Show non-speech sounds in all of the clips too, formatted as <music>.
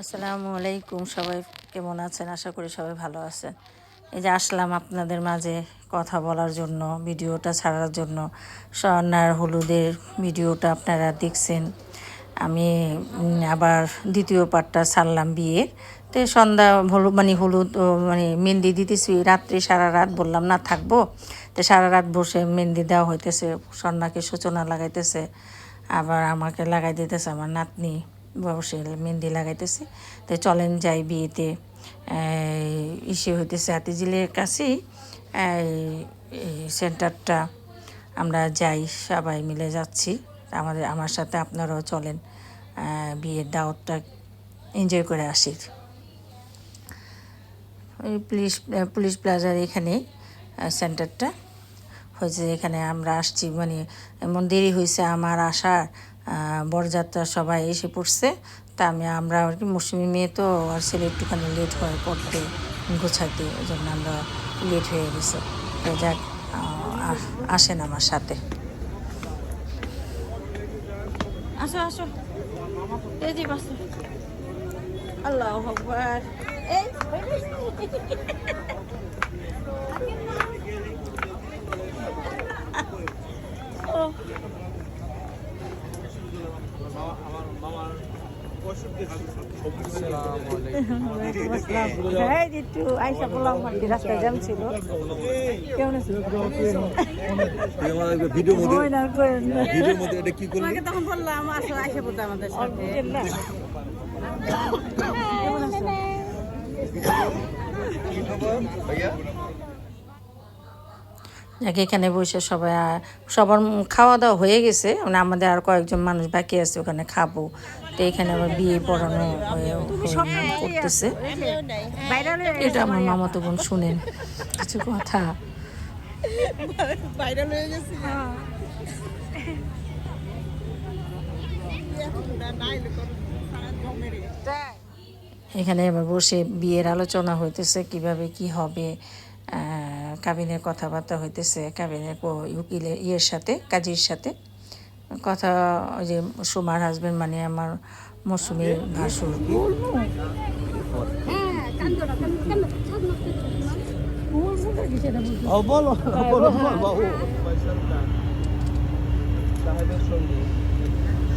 আসসালামু আলাইকুম, সবাই কেমন আছেন? আশা করি সবাই ভালো আছেন। এই যে আসলাম আপনাদের মাঝে কথা বলার জন্য, ভিডিওটা ছাড়ার জন্য। স্বর্ণার হলুদের ভিডিওটা আপনারা দেখছেন। আমি আবার দ্বিতীয় পার্টটা ছাড়লাম বিয়ে তো সন্ধ্যা হলুদ মানে হলুদ মানে মেহেন্দি দিতেছি। রাত্রি সারা রাত বললাম, না, থাকব। তো সারা রাত বসে মেহেন্দি দেওয়া হইতেছে। স্বর্ণাকে সূচনা লাগাইতেছে। আবার আমাকে লাগাই দিতেছে আমার নাতনি। বসে মেহেন্দি লাগাইতেছি। তো চলেন যাই বিয়েতে। ইসে হইতেছে হাতিঝিলের কাছেই। সেন্টারটা আমরা যাই, সবাই মিলে যাচ্ছি। আমাদের, আমার সাথে আপনারাও চলেন। বিয়ের দাওয়াতটা এনজয় করে আসি। ওই পুলিশ পুলিশ প্লাজার এখানে সেন্টারটা। হয়েছে এখানে আমরা আসছি। মানে এমন দেরি হয়েছে আমার আসার বরযাত্রা সবাই এসে পড়ছে। তা আমি, আমরা আর কি মৌসুমি মেয়ে তো, আর ছেলে একটুখানি লেট হয় পড়তে, গোছাতে ওই জন্য আমরা লেট হয়ে গেছে। তো যাক আসেন আমার সাথে। আসো আসো। এই যে আল্লাহ হ্যাঁ একটু আইসা কি করলি তোমাকে তখন বললাম আসো আইসা যাকে এখানে বসে সবাই সবার খাওয়া দাওয়া হয়ে গেছে। মানে আমাদের আর কয়েকজন মানুষ বাকি আছে ওখানে খাব। তো এখানে আবার বিয়ে পড়ানো করতেছে। এটা আমার মামাতো বোন শুনেন কিছু কথা। ভাইরাল হয়ে গেছে। এখানে এবার বসে বিয়ের আলোচনা হইতেছে কীভাবে কি হবে কাবিনের কথাবার্তা হইতেছে কাবিনের কো- উকিলের ইয়ের সাথে কাজীর সাথে। কথা ওই যে সুমার হাজবেন্ড মানে আমার মৌসুমীর ভাসুর।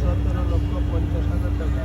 সতেরো লক্ষ পঞ্চাশ হাজার টাকা।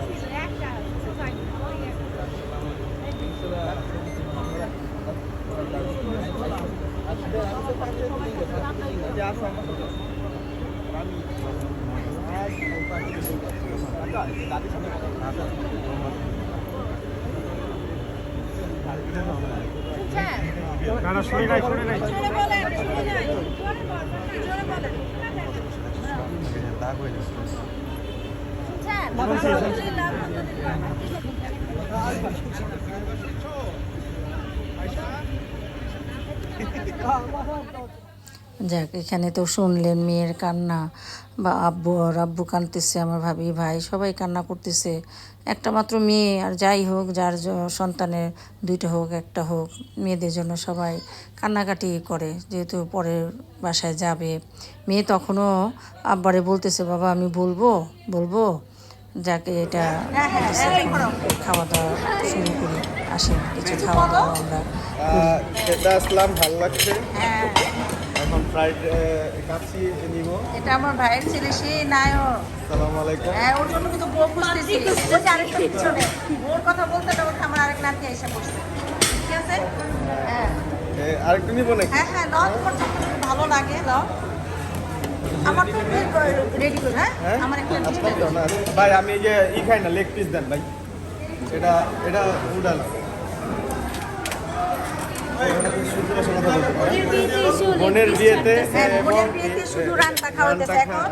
না শুনে নাই শুনে নাই। দাগ যাক, এখানে তো শুনলেন মেয়ের কান্না, বা আব্বু আর আব্বু কাঁদতেছে, আমার ভাবি ভাই সবাই কান্না করতেছে। একটা মাত্র মেয়ে, আর যাই হোক, যার সন্তানের দুইটা হোক, একটা হোক, মেয়েদের জন্য সবাই কান্নাকাটি করে, যেহেতু পরের বাসায় যাবে। মেয়ে তখনও আব্বারে বলতেছে, বাবা, আমি বলব বলব? যাকে এটা বলতেছে, খাওয়া দাওয়া শুরু করি আসেন কিছু খাওয়া দাওয়া আমরা সেটা আসলাম ভালো লাগছে। এখন ফ্রাইড কাপসি নিব। এটা আমার ভাইয়ের ছেলে সে নায়ক। সালাম আলাইকুম। হ্যাঁ ওর জন্য কিন্তু বউ খুঁজতেছি। ওই আরেকটা পিছনে। ওর কথা বলতে না বলতে আমার আরেক নাতি এসে পড়ছে ঠিক আছে? হ্যাঁ। আরেকটু নিব নাকি? হ্যাঁ হ্যাঁ ভালো লাগে আমার রেডি করে হ্যাঁ? হ্যাঁ? আমার একটা না। ভাই আমি এই যে ই খাই না লেগ পিস দেন ভাই। এটা এটা উডাল বোনের বিয়েতে হ্যাঁ, বোনের বিয়েতে শুধু রান্না এখন।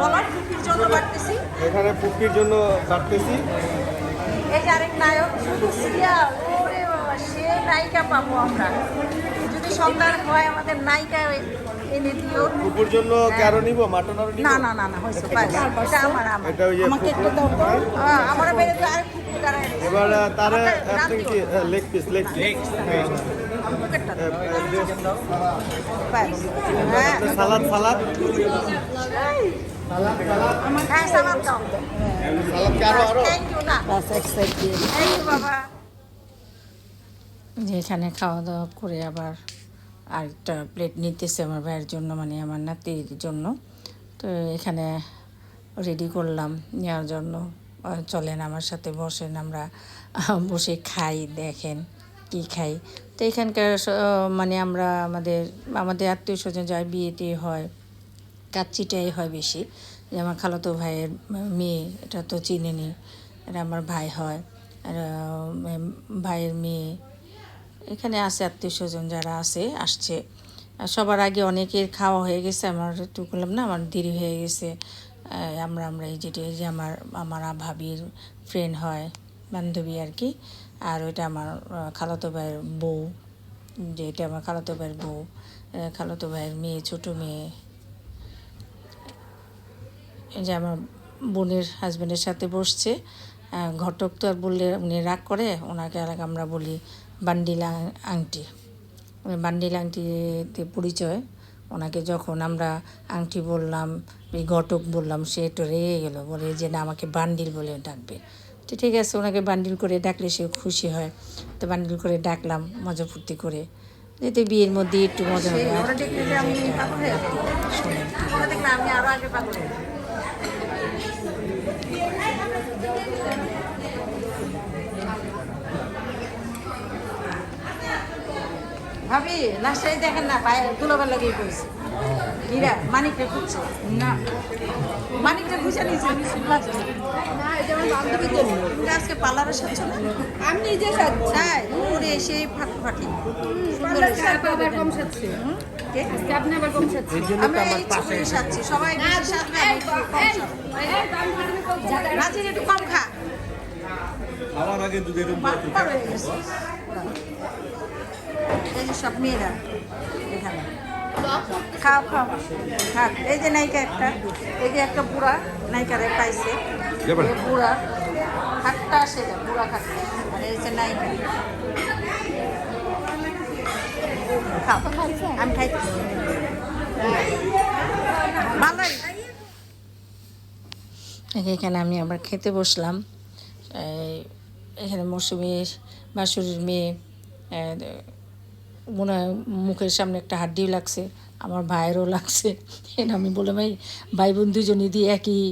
বলার জন্য বাড়তেছি। এখানে পুকির জন্য কাটতেছি এই যে আরেক নায়ক শুধু সিরিয়াল ওরে সে নায়িকা পাবো আমরা। সন্তান হয় আমাদের নায়িকা এনে দিও। জন্য ক্যারো নিব? মাটন আরও নিব? না না না না বাস। এটা আমার আমার। এটা ওই যে আমাকে একটু দাও তো। আমার বেড়ে তো কুকুর দাঁড়ায়। এবার আহ, আপনি কি লেগ পিস লেগ পিস। হ্যাঁ। সালাদ সালাদ। হ্যাঁ সালাদ দাও। সালাদ কি আরও আরও? থ্যাংক ইউ না। থ্যাংক ইউ বাবা। যে এখানে খাওয়া দাওয়া করে আবার আরেকটা প্লেট নিতেছে আমার ভাইয়ের জন্য মানে আমার নাতির জন্য। তো এখানে রেডি করলাম নেওয়ার জন্য। চলেন আমার সাথে বসেন, আমরা বসে খাই, দেখেন কি খাই। তো এখানকার মানে আমরা আমাদের আমাদের আত্মীয় স্বজন যায় বিয়েতে হয়, কাচ্চিটাই হয় বেশি। যে আমার খালাতো ভাইয়ের মেয়ে, এটা তো চিনেনি এটা আমার ভাই হয়। আর ভাইয়ের মেয়ে এখানে আছে আত্মীয় স্বজন যারা আছে, আসছে। সবার আগে অনেকের খাওয়া হয়ে গেছে, আমার একটু করলাম না, আমার দেরি হয়ে গেছে। আমরা আমরা এই যেটা যে আমার আমার ভাবির ফ্রেন্ড হয়, বান্ধবী আর কি, আর ওইটা আমার খালাতো ভাইয়ের বউ, যে এটা আমার খালাতো ভাইয়ের বউ খালাতো ভাইয়ের মেয়ে, ছোটো মেয়ে। যে আমার বোনের হাজব্যান্ডের সাথে বসছে ঘটক তো আর বললে উনি রাগ করে, ওনাকে আমরা বলি বান্ডিল আংটি। বান্ডিল আংটিতে পরিচয়। ওনাকে যখন আমরা আংটি বললাম, এই ঘটক বললাম, সে একটু রেগে গেলো, বলে যে না, আমাকে বান্ডিল বলে ডাকবে। তো ঠিক আছে, ওনাকে বান্ডিল করে ডাকলে সে খুশি হয়। তো বান্ডিল করে ডাকলাম, মজা ফুর্তি করে। যেতে বিয়ের মধ্যে একটু মজা হবে আর ওরা কি। দেখলে যে আমি পাগল হয়ে যাব। শোনেন ওরা দেখলে আমি আরও আগে পাগল হয়ে যাব। ভাবি লাস্টে দেখেন না পায়ে দুলোবার লাগিয়ে পড়েছে। হীরা মানিকটা খুঁজছে। না। মানিকটা খুঁজে নিয়েছে না এটা আমার তুমি আজকে পার্লারে সাজছ না? আমি নিজে সাজছি তাই? ওরে সেই ফাঁকি ফাঁকি। আবার কম সাজছি। কে? আপনি আবার কম সাজছি আমরা করে সবাই একটু কম খা। আগে দুধের এই যে সব মেয়েরা এখানে। খাও খাও। থাক এই যে নায়িকা একটা এই যে একটা বুড়া নায়িকারে পাইছে। বুড়া খাট্টা আসে বুড়া খাট্টা। আর এই যে নায়িকা। খাও আমি ভালোই। এখানে আমি আবার খেতে বসলাম। এই, এখানে মৌসুমীর বাসুরির মেয়ে মনে হয় মুখের সামনে একটা হাড্ডিও লাগছে আমার ভাইয়েরও লাগছে। এটা আমি বললাম ভাই ভাই বোন দুজনই দিয়ে একই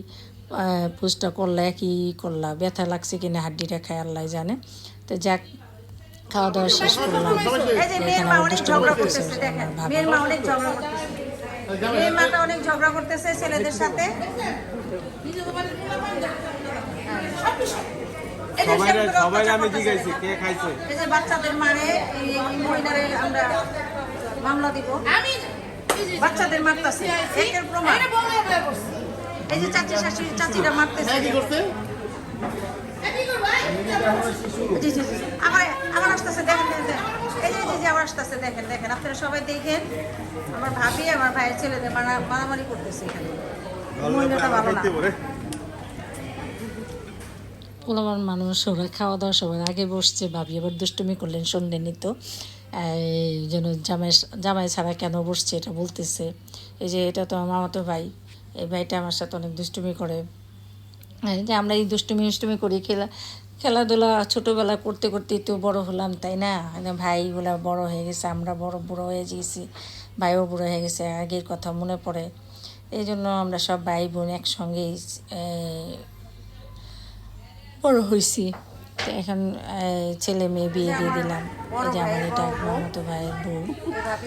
পোস্টটা করলা একই করলা ব্যথা লাগছে কিনা হাড্ডিটা খায় আল্লাহ জানে। তো যাক খাওয়া দাওয়া শেষ করলাম। এখানে ঝগড়া করতেছে করতেছে আমার ভাবি। মেয়ের মা অনেক ঝগড়া করতেছে। মাটা অনেক ঝগড়া করতেছে ছেলেদের সাথে। সবাই সবাই আমি জিজ্ঞাসি কে খাইছে। এই যে বাচ্চাদের মারে এই এই মহিলারে আমরা মামলা দিব। বাচ্চাদের মারতেছে। একের প্রমাণ। এই যে চাচি শাশুড়ি চাচিরা মারতেছে। জি, জি, জি। আবার আবার আসতেছে দেখেন দেখেন, দেখেন। এই যে যে, যে আসতেছে দেখেন দেখেন। আপনারা সবাই দেখেন আমার ভাবি আমার ভাইয়ের ছেলেদের মারা- মারামারি করতেছে এখানে। মহিলাটা ভালো না। পোলাবার মানুষ, ওরা খাওয়া দাওয়া সবার আগে বসছে, ভাবি আবার দুষ্টুমি করলেন, সন্ধে নিত। এই যেন জামাই জামাই ছাড়া কেন বসছে এটা বলতেছে। এই যে এটা তো আমার মামাতো ভাই, এই ভাইটা আমার সাথে অনেক দুষ্টুমি করে। যে আমরা এই দুষ্টুমি দুষ্টুমি করি, খেলা খেলাধুলা ছোটোবেলা করতে করতে তো বড় হলাম, তাই না? ভাইগুলা বড় হয়ে গেছে, আমরা বড় বুড়ো হয়ে গেছি, ভাইও বুড়ো হয়ে গেছে, আগের কথা মনে পড়ে। এই জন্য আমরা সব ভাই বোন একসঙ্গেই বড় হয়েছি এখন ছেলে মেয়ে বিয়ে দিয়ে দিলাম। এই যে আমার এটা মামাতো ভাইয়ের বউ। ভাবি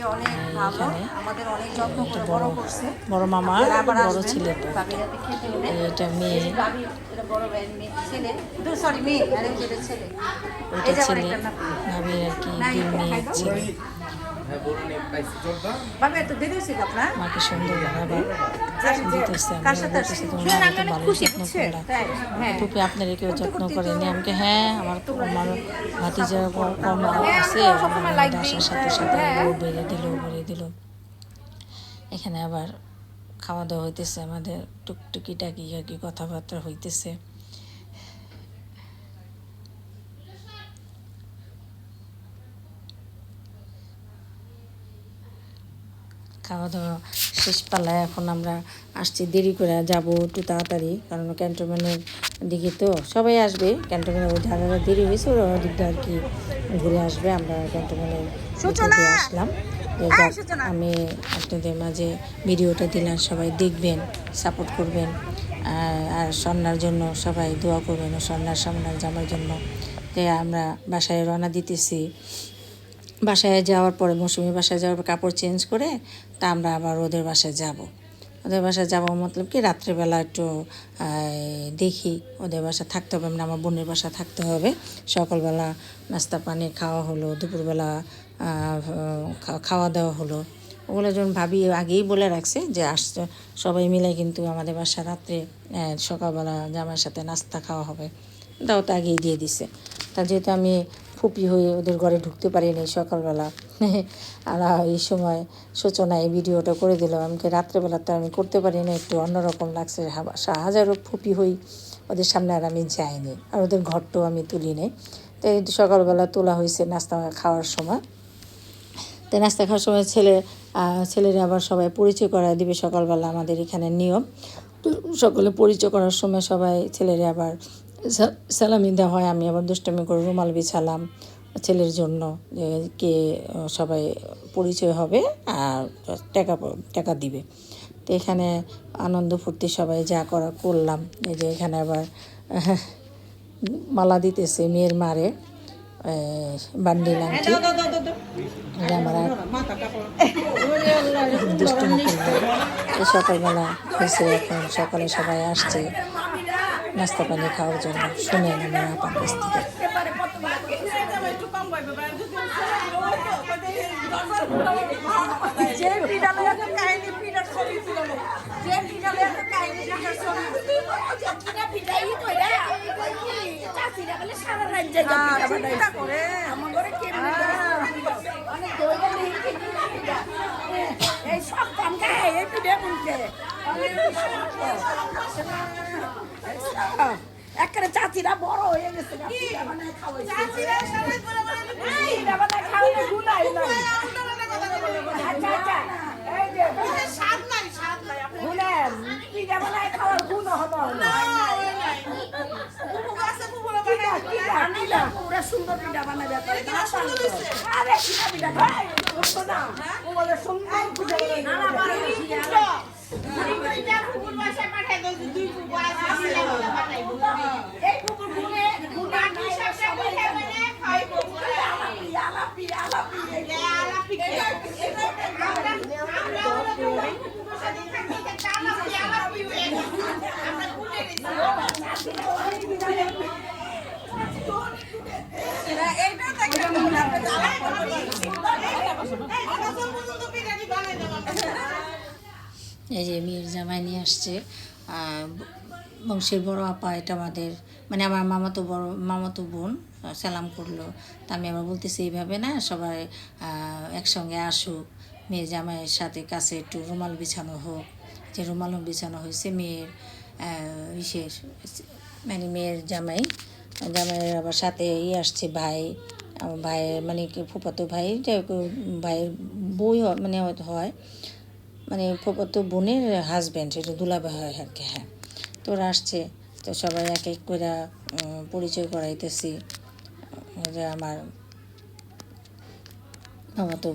এখানে বড় বড় মামা, বড় ছেলে এটা মেয়ে। এটা ছেলে সরি আর কি মেয়ে ছেলে। ভাবি এত দিয়ে দিয়েছিল আপনার মাকে সুন্দর আবার দিতেছে কার আমি সাথে? বলতেছি আসছে? তোমার মা তো ভালো যত্ন করলা তাই হ্যাঁ। টুপি আপনারা কেউ যত্ন করেনি। আমাকে হ্যাঁ আমার তো আমার ভাতিজা কম কম আছে আসার সাথে সাথে বেড়ে দিল বেড়ে দিল। এখানে আবার খাওয়া দাওয়া হইতেছে আমাদের টুকটুকি টাকি আর কি কথাবার্তা হইতেছে। খাওয়া দাওয়া শেষ পালায় এখন আমরা আসছি। দেরি করে যাব একটু তাড়াতাড়ি কারণ ক্যান্টনমেন্টের দিকে তো সবাই আসবে। ক্যান্টনমেন্টে যারা যারা দেরি হয়েছে ওরা ওদিকটা আর কি ঘুরে আসবে। আমরা ক্যান্টনমেন্টের দিকে আসলাম। আমি আপনাদের মাঝে ভিডিওটা দিলাম সবাই দেখবেন সাপোর্ট করবেন। আর- সন্ন্যার জন্য সবাই দোয়া করবেন ও সন্ন্যার সামনার জামার জন্য। যে আমরা বাসায় রওনা দিতেছি। বাসায় যাওয়ার পরে, মৌসুমি বাসায় যাওয়ার পর কাপড় চেঞ্জ করে তা আমরা আবার ওদের বাসায় যাব। ওদের বাসায় যাব মতলব কি? রাত্রেবেলা একটু দেখি ওদের বাসা থাকতে হবে। মানে আমার বোনের বাসা থাকতে হবে। সকালবেলা নাস্তা, পানি খাওয়া হলো, দুপুরবেলা খাওয়া দাওয়া হলো। ওগুলো যখন ভাবি, আগেই বলে রাখছে যে আসছে। সবাই মিলে কিন্তু আমাদের বাসা রাত্রে সকালবেলা জামার সাথে নাস্তা খাওয়া হবে। তাও তো আগেই দিয়ে দিছে। তা যেহেতু আমি ফুপি হয়ে ওদের ঘরে ঢুকতে পারিনি সকালবেলা। আর এই সময় সূচনা এই ভিডিওটা করে দিল। আমাকে রাত্রেবেলা তো আমি করতে পারি না একটু অন্যরকম লাগছে। হা- সা- হাজারো ফুপি হই ওদের সামনে আর আমি যাইনি। আর ওদের ঘরটাও আমি তুলি নাই। সকালবেলা তোলা হয়েছে নাস্তা খাওয়ার সময়। তো নাস্তা খাওয়ার সময় ছেলে ছেলেরা আবার সবাই পরিচয় করা দিবে সকালবেলা আমাদের এখানে নিয়ম। সকলে পরিচয় করার সময় সবাই ছেলেরা আবার সালামি দেওয়া হয় আমি আবার দুষ্টমি করে রুমাল বিছালাম ছেলের জন্য যে কে সবাই পরিচয় হবে আর টাকা টাকা দিবে। তো এখানে আনন্দ ফুর্তি সবাই যা করা করলাম। এই যে এখানে আবার <laughs> মালা দিতেছে মেয়ের মারে বান্ডিল আংটি আমার দুষ্টুমি সকালবেলা হয়েছে এখন সকালে সবাই আসছে। নাস্তা পানি খাওয়ার জন্য। শুনেন আমার আপার কাছ থেকে। এই সব খায় এই পিঠে। একেবারে চাচিরা বড় হয়ে গেছে বানায় বানায়। আচ্ছা, আচ্ছা, বানায় খাওয়ার গুণ হলো পিঠা, পুরা সুন্দর পিঠা বানাবে। আরে, পিঠা, না? ও বলে সুন্দর পিঠা বানাবে। এই কুকুর গুনে, গুনে নাই, সবাই এই যে মেয়ের জামাই নিয়ে আসছে। বংশের বড় আপা এটা আমাদের মানে আমার মামাতো বড়, মামাতো বোন সালাম করল। তা আমি আবার বলতেছি, এইভাবে না সবাই একসঙ্গে আসুক। মেয়ের জামাইয়ের সাথে কাছে একটু রুমাল বিছানো হোক। যে রুমালও বিছানো হয়েছে মেয়ের বিশেষ মানে মেয়ের জামাই। জামাইয়ের আবার সাথে ই আসছে ভাই। ভাইয়ের মানে ফুপাতো ভাই ভাইয়ের বই মানে হয়। মানে তো বোনের হাজব্যান্ড এটা দুলাভাই হয় আর কি হ্যাঁ। তো ওরা আসছে, তো সবাই এক এক করে পরিচয় করাইতেছি। যে আমার আমার তো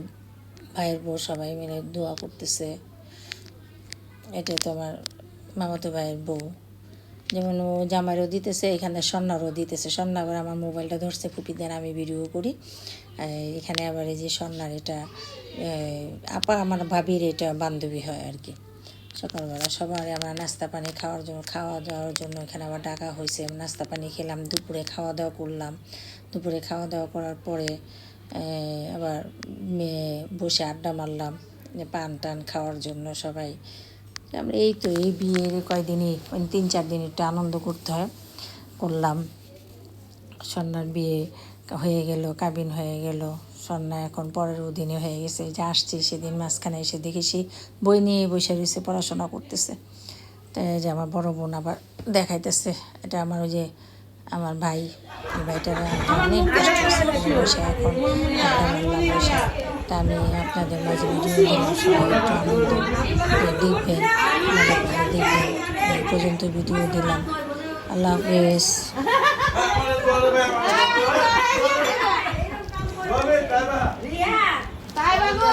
ভাইয়ের বউ সবাই মিলে দোয়া করতেছে। এটা তো আমার মামাতো ভাইয়ের বউ। যেমন ও জামাইরও দিতেছে, এখানে স্বর্ণারও দিতেছে। স্বর্ণা আবার আমার মোবাইলটা ধরছে, ফুপি দেন আমি ভিডিও করি। এখানে আবার এই যে স্বর্ণার এটা আপা আমার ভাবির এটা বান্ধবী হয় আর কি। সকালবেলা সবার আমরা নাস্তা পানি খাওয়ার জন্য খাওয়া দাওয়ার জন্য এখানে আবার ডাকা হয়েছে। নাস্তা পানি খেলাম, দুপুরে খাওয়া দাওয়া করলাম। দুপুরে খাওয়া দাওয়া করার পরে আবার মেয়ে বসে আড্ডা মারলাম পান টান খাওয়ার জন্য সবাই। আমরা এই তো এই বিয়ের কয়দিনই মানে তিন চার দিন একটু আনন্দ করতে হয়। করলাম। সন্ন্যার বিয়ে হয়ে গেল, কাবিন হয়ে গেল। সন্ধ্যা এখন পরের অধীনে হয়ে গেছে। যে আসছি সেদিন মাঝখানে এসে দেখি সে বই নিয়ে বসে রয়েছে, পড়াশোনা করতেছে। তাই যে আমার বড় বোন আবার দেখাইতেছে। এটা আমার ওই যে আমার ভাই ভাইটার অনেক বসে এখন তা আমি আপনাদের মাঝে ভিডিও দেখবেন দেখবেন পর্যন্ত ভিডিও দিলাম। আল্লাহ হাফেজ। ગમે તારા રિયા તારા ગો